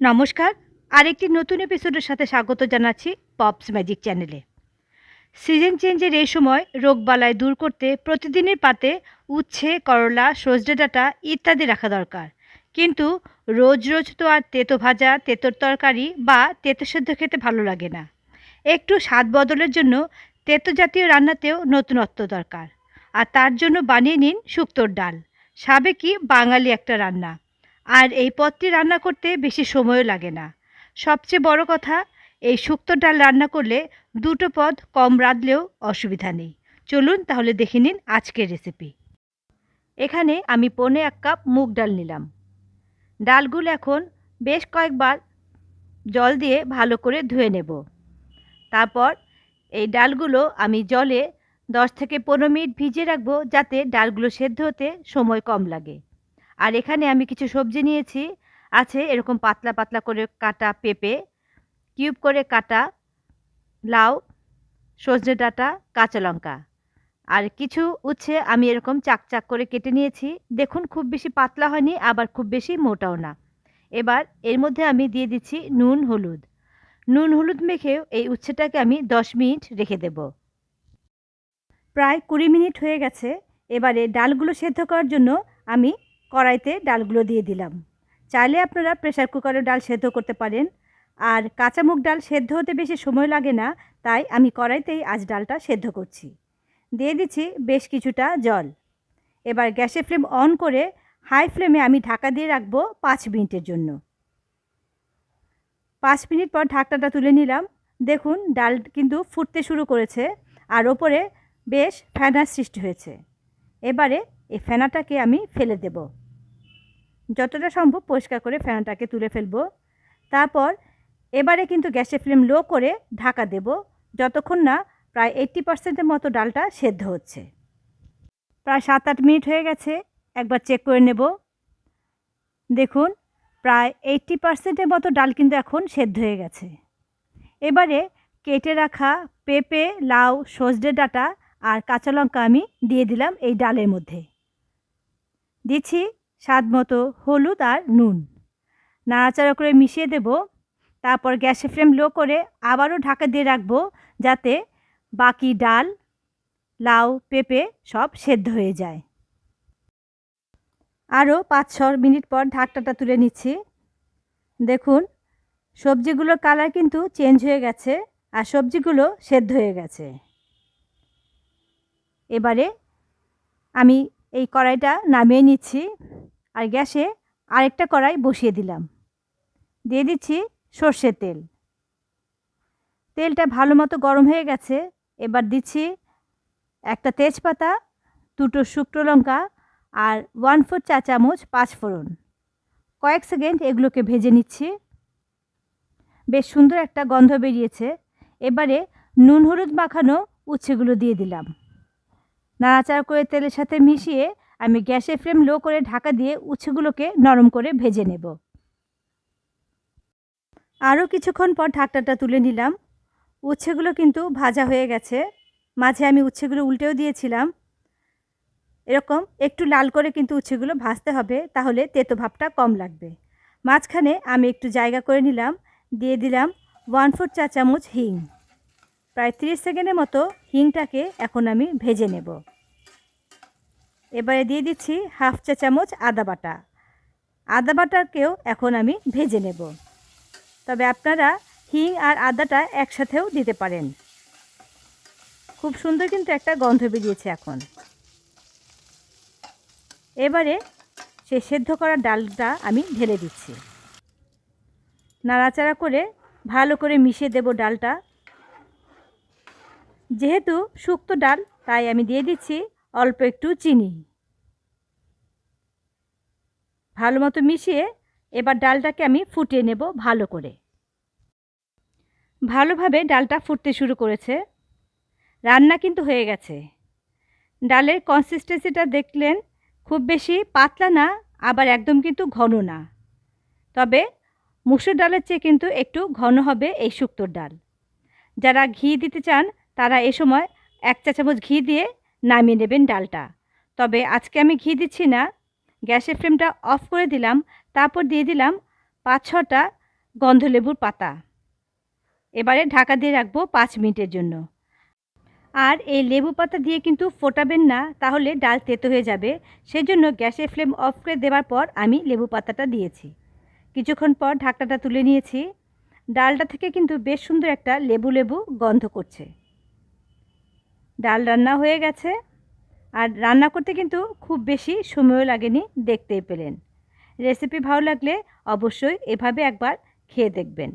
নমস্কার, আরেকটি নতুন এপিসোডের সাথে স্বাগত জানাচ্ছি পপস ম্যাজিক চ্যানেলে সিজন চেঞ্জের এই সময় রোগবালাই দূর করতে প্রতিদিনের পাতে উচ্ছে, করলা সজনে ডাঁটা ইত্যাদি রাখা দরকার। কিন্তু রোজ রোজ তো আর তেতো ভাজা, তেতোর তরকারি বা তেতো সেদ্ধ খেতে ভালো লাগে না। একটু স্বাদ বদলের জন্য তেতো জাতীয় রান্নাতেও নতুনত্ব দরকার। আর তার জন্য বানিয়ে নিন শুক্তোর ডাল। সাবেকি বাঙালি একটা রান্না। আর এই পদটি রান্না করতে বেশি সময়ও লাগে না। সবচেয়ে বড় কথা, এই শুক্তো ডাল রান্না করলে দুটো পদ কম রাঁধলেও অসুবিধা নেই। চলুন তাহলে দেখে নিন আজকের রেসিপি এখানে আমি পনে এক কাপ মুগ ডাল নিলাম। ডালগুলো এখন বেশ কয়েকবার জল দিয়ে ভালো করে ধুয়ে নেব। তারপর এই ডালগুলো আমি জলে দশ থেকে পনেরো মিনিট ভিজিয়ে রাখব যাতে ডালগুলো সেদ্ধ হতে সময় কম লাগে। আর এখানে আমি কিছু সবজি নিয়েছি। আছে এরকম পাতলা পাতলা করে কাটা পেঁপে, কিউব করে কাটা লাউ, সজনে ডাঁটা, কাঁচা লঙ্কা। আর কিছু উচ্ছে আমি এরকম চাক চাক করে কেটে নিয়েছি। দেখুন, খুব বেশি পাতলা হয়নি, আবার খুব বেশি মোটাও না। এবার এর মধ্যে আমি দিয়ে দিচ্ছি নুন, হলুদ। নুন, হলুদ মেখেও এই উচ্ছেটাকে আমি দশ মিনিট রেখে দেব। প্রায় কুড়ি মিনিট হয়ে গেছে। এবারে ডালগুলো সেদ্ধ করার জন্য আমি কড়াইতে ডালগুলো দিয়ে দিলাম। চাইলে আপনারা প্রেশার কুকারে ডাল সেদ্ধ করতে পারেন। আর কাঁচা মুগ ডাল সেদ্ধ হতে বেশি সময় লাগে না, তাই আমি কড়াইতেই আজ ডালটা সেদ্ধ করছি। দিয়ে দিচ্ছি বেশ কিছুটা জল। এবার গ্যাসের ফ্লেম অন করে হাই ফ্লেমে আমি ঢাকা দিয়ে রাখব পাঁচ মিনিটের জন্য। পাঁচ মিনিট পর ঢাকনাটা তুলে নিলাম। দেখুন, ডাল কিন্তু ফুটতে শুরু করেছে আর ওপরে বেশ ফেনার সৃষ্টি হয়েছে। এবারে এই ফেনাটাকে আমি ফেলে দেব। যতটা সম্ভব পরিষ্কার করে ফেনাটাকে তুলে ফেলব। তারপর এবারে কিন্তু গ্যাসের ফ্লেম লো করে ঢাকা দেব। যতক্ষণ না প্রায় এইট্টি পার্সেন্টের মতো ডালটা সেদ্ধ হচ্ছে। প্রায় সাত আট মিনিট হয়ে গেছে, একবার চেক করে নেব। দেখুন, প্রায় এইট্টি পার্সেন্টের মতো ডাল কিন্তু এখন সেদ্ধ হয়ে গেছে। এবারে কেটে রাখা পেঁপে, লাউ সজনে ডাঁটা আর কাঁচা লঙ্কা আমি দিয়ে দিলাম এই ডালের মধ্যে। দিচ্ছি স্বাদ মতো হলুদ আর নুন। নাড়াচাড়া করে মিশিয়ে দেব। তারপর গ্যাসের ফ্লেম লো করে আবারও ঢাকা দিয়ে রাখব যাতে বাকি ডাল, লাউ, পেঁপে সব সেদ্ধ হয়ে যায়। আরও পাঁচ ছ মিনিট পর ঢাকটাটা তুলে নিচ্ছি। দেখুন, সবজিগুলোর কালার কিন্তু চেঞ্জ হয়ে গেছে আর সবজিগুলো সেদ্ধ হয়ে গেছে। এবারে আমি এই কড়াইটা নামিয়ে নিচ্ছি। আর গ্যাসে আরেকটা কড়াই বসিয়ে দিলাম। দিয়ে দিচ্ছি সর্ষের তেল। তেলটা ভালো মতো গরম হয়ে গেছে, এবার দিচ্ছি একটা তেজপাতা, দুটো শুকনো লঙ্কা আর ওয়ান ফোর চা চামচ পাঁচ ফোড়ন। কয়েক সেকেন্ড এগুলোকে ভেজে নিচ্ছি। বেশ সুন্দর একটা গন্ধ বেরিয়েছে। এবারে নুন হলুদ মাখানো উচ্ছেগুলো দিয়ে দিলাম। নাড়াচাড়া করে তেলের সাথে মিশিয়ে আমি গ্যাসের ফ্লেম লো করে ঢাকা দিয়ে উচ্ছেগুলোকে নরম করে ভেজে নেব। আরও কিছুক্ষণ পর ঢাকটাটা তুলে নিলাম। উচ্ছেগুলো কিন্তু ভাজা হয়ে গেছে। মাঝে আমি উচ্ছেগুলো উল্টেও দিয়েছিলাম। এরকম একটু লাল করে কিন্তু উচ্ছেগুলো ভাজতে হবে, তাহলে তেতো ভাবটা কম লাগবে। মাঝখানে আমি একটু জায়গা করে নিলাম, দিয়ে দিলাম ওয়ান ফোর চা চামচ হিং। প্রায় তিরিশ সেকেন্ডের মতো হিংটাকে এখন আমি ভেজে নেব। এবারে দিয়ে দিচ্ছি হাফ চা চামচ আদা বাটা। আদা বাটাকেও এখন আমি ভেজে নেব। তবে আপনারা হিং আর আদাটা একসাথেও দিতে পারেন। খুব সুন্দর কিন্তু একটা গন্ধ বেরিয়েছে এখন। এবারে সে সেদ্ধ করা ডালটা আমি ঢেলে দিচ্ছি। নাড়াচাড়া করে ভালো করে মিশিয়ে দেব ডালটা। যেহেতু শুক্তো ডাল, তাই আমি দিয়ে দিচ্ছি অল্প একটু চিনি। ভালো মতো মিশিয়ে এবার ডালটাকে আমি ফুটিয়ে নেব ভালো করে। ভালোভাবে ডালটা ফুটতে শুরু করেছে। রান্না কিন্তু হয়ে গেছে। ডালের কনসিস্টেন্সিটা দেখলেন খুব বেশি পাতলা না, আবার একদম কিন্তু ঘন না। তবে মুসুর ডালের চেয়ে কিন্তু একটু ঘন হবে এই শুক্তোর ডাল। যারা ঘি দিতে চান, তারা এ সময় এক চা চামচ ঘি দিয়ে নামিয়ে নেবেন ডালটা। তবে আজকে আমি ঘি দিচ্ছি না, গ্যাসের ফ্লেমটা অফ করে দিলাম, তারপর দিয়ে দিলাম পাঁচ ছটা গন্ধলেবুর পাতা। এবারে ঢাকা দিয়ে রাখব পাঁচ মিনিটের জন্য। আর এই লেবু পাতা দিয়ে কিন্তু ফোটাবেন না, তাহলে ডাল তেতো হয়ে যাবে। সেজন্য গ্যাসের ফ্লেম অফ করে দেওয়ার পর আমি লেবু পাতাটা দিয়েছি। কিছুক্ষণ পর ঢাকনাটা তুলে নিয়েছি। ডালটা থেকে কিন্তু বেশ সুন্দর একটা লেবু লেবু গন্ধ করছে। ডাল রান্না হয়ে গেছে। আর রান্না করতে কিন্তু খুব বেশি সময়ও লাগেনি দেখতেই পেলেন। রেসিপি ভালো লাগলে অবশ্যই এভাবে একবার খেয়ে দেখবেন।